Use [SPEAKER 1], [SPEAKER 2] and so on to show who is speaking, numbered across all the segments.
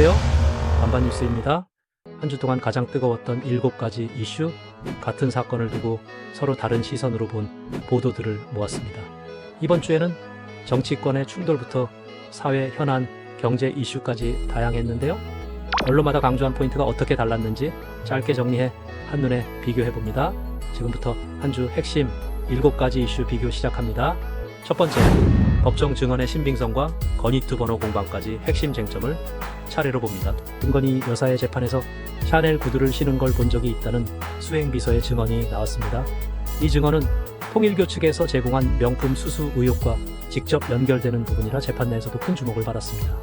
[SPEAKER 1] 안녕하세요. 반반뉴스입니다. 한 주 동안 가장 뜨거웠던 7가지 이슈, 같은 사건을 두고 서로 다른 시선으로 본 보도들을 모았습니다. 이번 주에는 정치권의 충돌부터 사회 현안, 경제 이슈까지 다양했는데요. 언론마다 강조한 포인트가 어떻게 달랐는지 짧게 정리해 한눈에 비교해 봅니다. 지금부터 한 주 핵심 7가지 이슈 비교 시작합니다. 첫 번째, 법정 증언의 신빙성과 건의투 번호 공방까지 핵심 쟁점을 차례로 봅니다. 김건희 여사의 재판에서 샤넬 구두를 신은 걸 본 적이 있다는 수행비서의 증언이 나왔습니다. 이 증언은 통일교 측에서 제공한 명품 수수 의혹과 직접 연결되는 부분이라 재판 내에서도 큰 주목을 받았습니다.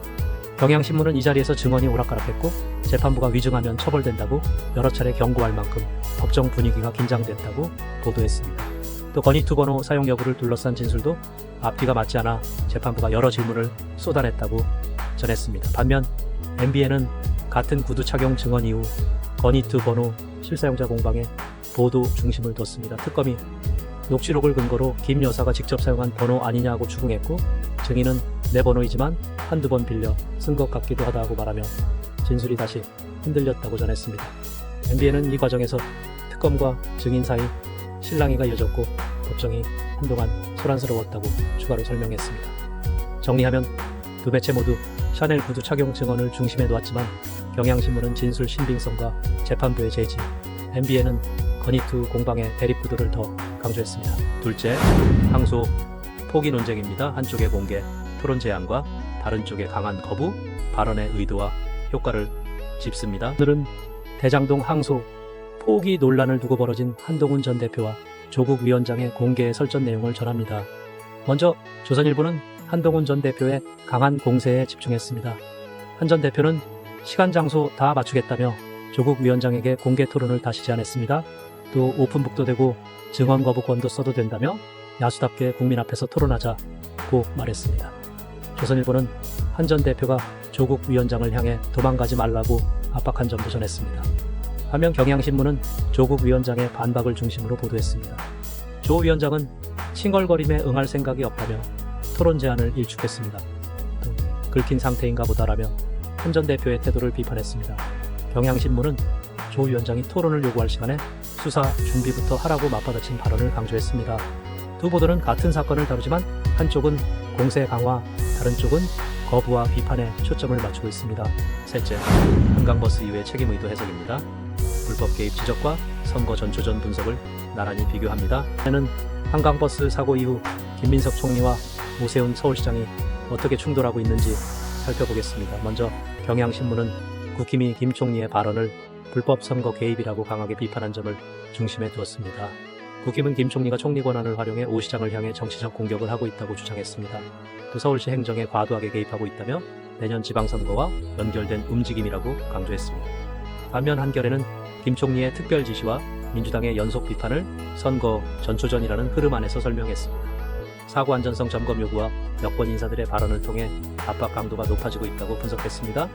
[SPEAKER 1] 경향신문은 이 자리에서 증언이 오락가락했고 재판부가 위증하면 처벌된다고 여러 차례 경고할 만큼 법정 분위기가 긴장됐다고 보도했습니다. 또 건의투 번호 사용 여부를 둘러싼 진술도 앞뒤가 맞지 않아 재판부가 여러 질문을 쏟아냈다고 전했습니다. 반면 MBN은 같은 구두 착용 증언 이후 건의투 번호 실사용자 공방에 보도 중심을 뒀습니다. 특검이 녹취록을 근거로 김 여사가 직접 사용한 번호 아니냐고 추궁했고 증인은 내 번호이지만 한두 번 빌려 쓴 것 같기도 하다고 말하며 진술이 다시 흔들렸다고 전했습니다. MBN은 이 과정에서 특검과 증인 사이 실랑이가 이어졌고 법정이 한동안 소란스러웠다고 추가로 설명했습니다. 정리하면 두 매체 모두 샤넬 구두 착용 증언을 중심에 놓았지만 경향신문은 진술 신빙성과 재판부의 제지, MBN은 건의투 공방의 대립 구도를 더 강조했습니다. 둘째, 항소 포기 논쟁입니다. 한쪽의 공개, 토론 제안과 다른 쪽의 강한 거부, 발언의 의도와 효과를 짚습니다. 오늘은 대장동 항소 포기 논란을 두고 벌어진 한동훈 전 대표와 조국 위원장의 공개 설전 내용을 전합니다. 먼저 조선일보는 한동훈 전 대표의 강한 공세에 집중했습니다. 한 전 대표는 시간 장소 다 맞추겠다며 조국 위원장에게 공개 토론을 다시 제안했습니다. 또 오픈북도 되고 증언 거부권도 써도 된다며 야수답게 국민 앞에서 토론하자고 말했습니다. 조선일보는 한 전 대표가 조국 위원장을 향해 도망가지 말라고 압박한 점도 전했습니다. 반면 경향신문은 조국 위원장의 반박을 중심으로 보도했습니다. 조 위원장은 칭얼거림에 응할 생각이 없다며 토론 제안을 일축했습니다. 또 긁힌 상태인가 보다라며 한전 대표의 태도를 비판했습니다. 경향신문은 조 위원장이 토론을 요구할 시간에 수사 준비부터 하라고 맞받아친 발언을 강조했습니다. 두 보도는 같은 사건을 다루지만 한쪽은 공세 강화, 다른 쪽은 거부와 비판에 초점을 맞추고 있습니다. 셋째, 한강버스 이후의 책임 의도 해석입니다. 불법 개입 지적과 선거 전초전 분석을 나란히 비교합니다. 는 한강버스 사고 이후 김민석 총리와 오세훈 서울시장이 어떻게 충돌하고 있는지 살펴보겠습니다. 먼저 경향신문은 국힘이 김 총리의 발언을 불법 선거 개입이라고 강하게 비판한 점을 중심에 두었습니다. 국힘은 김 총리가 총리 권한을 활용해 오 시장을 향해 정치적 공격을 하고 있다고 주장했습니다. 또 서울시 행정에 과도하게 개입하고 있다며 내년 지방선거와 연결된 움직임이라고 강조했습니다. 반면 한겨레는 김 총리의 특별 지시와 민주당의 연속 비판을 선거 전초전이라는 흐름 안에서 설명했습니다. 사고 안전성 점검 요구와 여권 인사들의 발언을 통해 압박 강도가 높아지고 있다고 분석했습니다.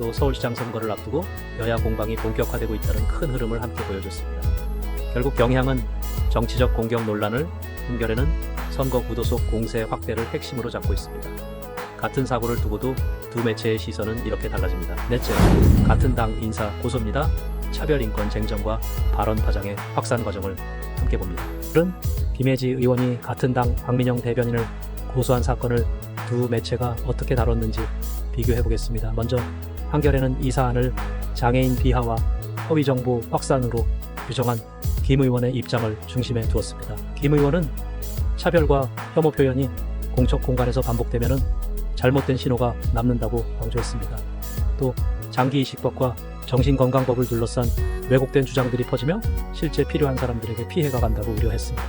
[SPEAKER 1] 또 서울시장 선거를 앞두고 여야 공방이 본격화되고 있다는 큰 흐름을 함께 보여줬습니다. 결국 경향은 정치적 공격 논란을, 한겨레는 선거 구도 속 공세 확대를 핵심으로 잡고 있습니다. 같은 사고를 두고도 두 매체의 시선은 이렇게 달라집니다. 넷째, 같은 당 인사 고소입니다. 차별 인권 쟁점과 발언 파장의 확산 과정을 함께 봅니다. 은 김혜지 의원이 같은 당 박민영 대변인을 고소한 사건을 두 매체가 어떻게 다뤘는지 비교해 보겠습니다. 먼저 한겨레는 이 사안을 장애인 비하와 허위 정보 확산으로 규정한 김 의원의 입장을 중심에 두었습니다. 김 의원은 차별과 혐오 표현이 공적 공간에서 반복되면 잘못된 신호가 남는다고 강조했습니다. 또 장기 이식법과 정신건강법을 둘러싼 왜곡된 주장들이 퍼지며 실제 필요한 사람들에게 피해가 간다고 우려했습니다.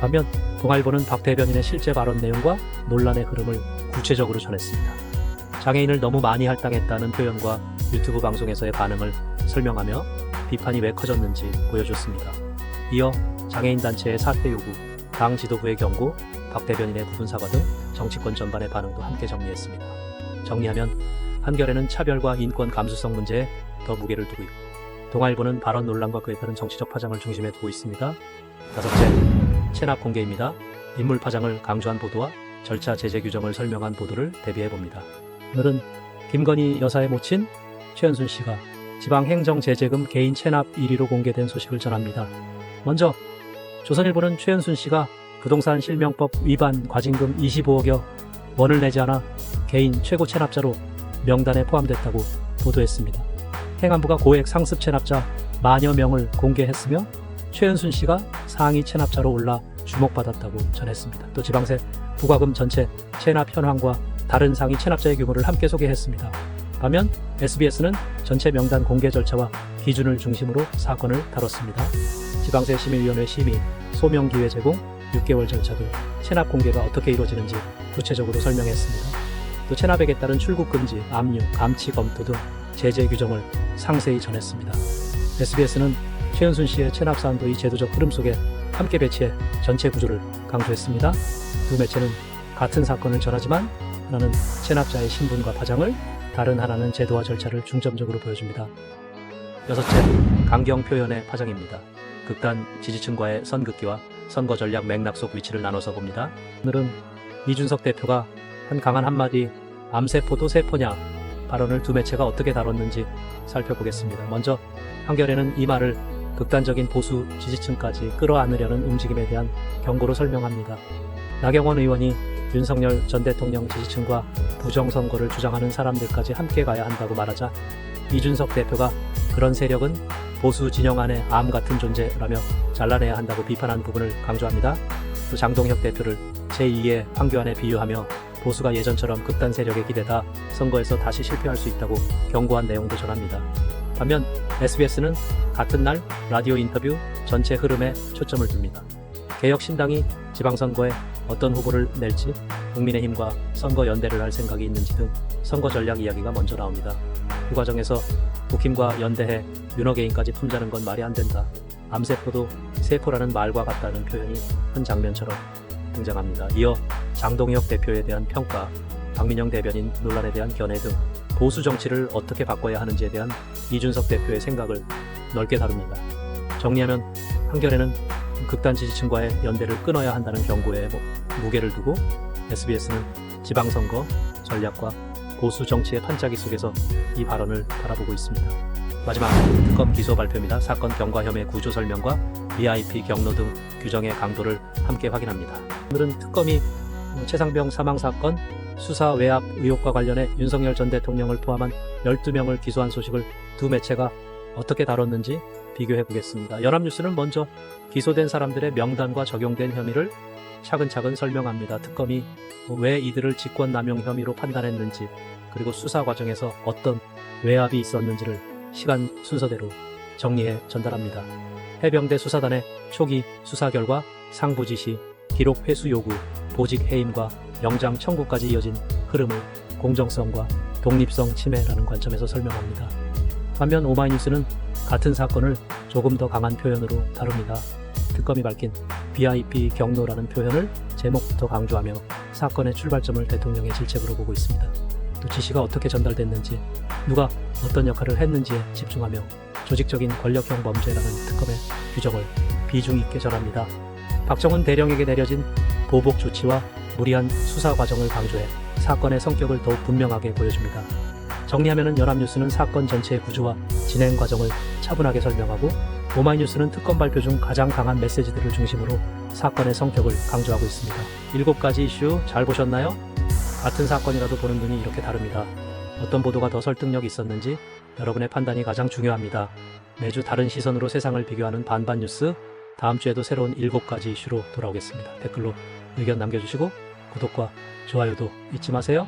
[SPEAKER 1] 반면 동아일보는 박 대변인의 실제 발언 내용과 논란의 흐름을 구체적으로 전했습니다. 장애인을 너무 많이 할당했다는 표현과 유튜브 방송에서의 반응을 설명하며 비판이 왜 커졌는지 보여줬습니다. 이어 장애인 단체의 사퇴 요구, 당 지도부의 경고, 박 대변인의 부분 사과 등 정치권 전반의 반응도 함께 정리했습니다. 정리하면 한겨레는 차별과 인권 감수성 문제에 더 무게를 두고 있고 동아일보는 발언 논란과 그에 따른 정치적 파장을 중심에 두고 있습니다. 다섯째, 체납 공개입니다. 인물 파장을 강조한 보도와 절차 제재 규정을 설명한 보도를 대비해 봅니다. 오늘은 김건희 여사의 모친 최은순 씨가 지방행정제재금 개인 체납 1위로 공개된 소식을 전합니다. 먼저 조선일보는 최은순 씨가 부동산 실명법 위반 과징금 25억여 원을 내지 않아 개인 최고 체납자로 명단에 포함됐다고 보도했습니다. 행안부가 고액 상습 체납자 만여 명을 공개했으며 최은순 씨가 상위 체납자로 올라 주목받았다고 전했습니다. 또 지방세 부과금 전체 체납 현황과 다른 상위 체납자의 규모를 함께 소개했습니다. 반면 SBS는 전체 명단 공개 절차와 기준을 중심으로 사건을 다뤘습니다. 지방세 심의위원회 심의, 소명 기회 제공, 6개월 절차 등 체납 공개가 어떻게 이루어지는지 구체적으로 설명했습니다. 또 체납액에 따른 출국 금지, 압류, 감치 검토 등 제재 규정을 상세히 전했습니다. SBS는 최은순 씨의 체납 사안도 이 제도적 흐름 속에 함께 배치해 전체 구조를 강조했습니다. 두 매체는 같은 사건을 전하지만 하나는 체납자의 신분과 파장을, 다른 하나는 제도와 절차를 중점적으로 보여줍니다. 여섯째, 강경 표현의 파장입니다. 극단 지지층과의 선긋기와 선거 전략 맥락 속 위치를 나눠서 봅니다. 오늘은 이준석 대표가 한 강한 한마디 암세포도 세포냐 발언을 두 매체가 어떻게 다뤘는지 살펴보겠습니다. 먼저 한겨레는 이 말을 극단적인 보수 지지층까지 끌어안으려는 움직임에 대한 경고로 설명합니다. 나경원 의원이 윤석열 전 대통령 지지층과 부정선거를 주장하는 사람들까지 함께 가야 한다고 말하자 이준석 대표가 그런 세력은 보수 진영 안의 암 같은 존재라며 잘라내야 한다고 비판한 부분을 강조합니다. 또 장동혁 대표를 제2의 황교안에 비유하며 보수가 예전처럼 극단 세력에 기대다 선거에서 다시 실패할 수 있다고 경고한 내용도 전합니다. 반면 SBS는 같은 날 라디오 인터뷰 전체 흐름에 초점을 둡니다. 개혁신당이 지방선거에 어떤 후보를 낼지, 국민의힘과 선거 연대를 할 생각이 있는지 등 선거 전략 이야기가 먼저 나옵니다. 그 과정에서 국힘과 연대해 윤호개인까지 품자는 건 말이 안 된다. 암세포도 세포라는 말과 같다는 표현이 한 장면처럼 등장합니다. 이어 장동혁 대표에 대한 평가, 박민영 대변인 논란에 대한 견해 등 보수 정치를 어떻게 바꿔야 하는지에 대한 이준석 대표의 생각을 넓게 다룹니다. 정리하면 한겨레는 극단 지지층과의 연대를 끊어야 한다는 경고에 뭐 무게를 두고 SBS는 지방선거 전략과 보수 정치의 판짜기 속에서 이 발언을 바라보고 있습니다. 마지막 특검 기소 발표입니다. 사건 경과 혐의 구조 설명과 VIP 경로 등 규정의 강도를 함께 확인합니다. 오늘은 특검이 최상병 사망 사건 수사 외압 의혹과 관련해 윤석열 전 대통령을 포함한 12명을 기소한 소식을 두 매체가 어떻게 다뤘는지 비교해 보겠습니다. 연합뉴스는 먼저 기소된 사람들의 명단과 적용된 혐의를 차근차근 설명합니다. 특검이 왜 이들을 직권남용 혐의로 판단했는지 그리고 수사 과정에서 어떤 외압이 있었는지를 시간 순서대로 정리해 전달합니다. 해병대 수사단의 초기 수사 결과 상부 지시, 기록 회수 요구, 보직 해임과 영장 청구까지 이어진 흐름을 공정성과 독립성 침해라는 관점에서 설명합니다. 반면 오마이뉴스는 같은 사건을 조금 더 강한 표현으로 다룹니다. 특검이 밝힌 VIP 경로라는 표현을 제목부터 강조하며 사건의 출발점을 대통령의 질책으로 보고 있습니다. 또 지시가 어떻게 전달됐는지, 누가 어떤 역할을 했는지에 집중하며 조직적인 권력형 범죄라는 특검의 규정을 비중 있게 전합니다. 박정훈 대령에게 내려진 보복 조치와 무리한 수사 과정을 강조해 사건의 성격을 더욱 분명하게 보여줍니다. 정리하면 연합뉴스는 사건 전체의 구조와 진행 과정을 차분하게 설명하고 오마이뉴스는 특검 발표 중 가장 강한 메시지들을 중심으로 사건의 성격을 강조하고 있습니다. 일곱 가지 이슈 잘 보셨나요? 같은 사건이라도 보는 눈이 이렇게 다릅니다. 어떤 보도가 더 설득력 있었는지 여러분의 판단이 가장 중요합니다. 매주 다른 시선으로 세상을 비교하는 반반 뉴스 다음 주에도 새로운 일곱 가지 이슈로 돌아오겠습니다. 댓글로 의견 남겨주시고 구독과 좋아요도 잊지 마세요.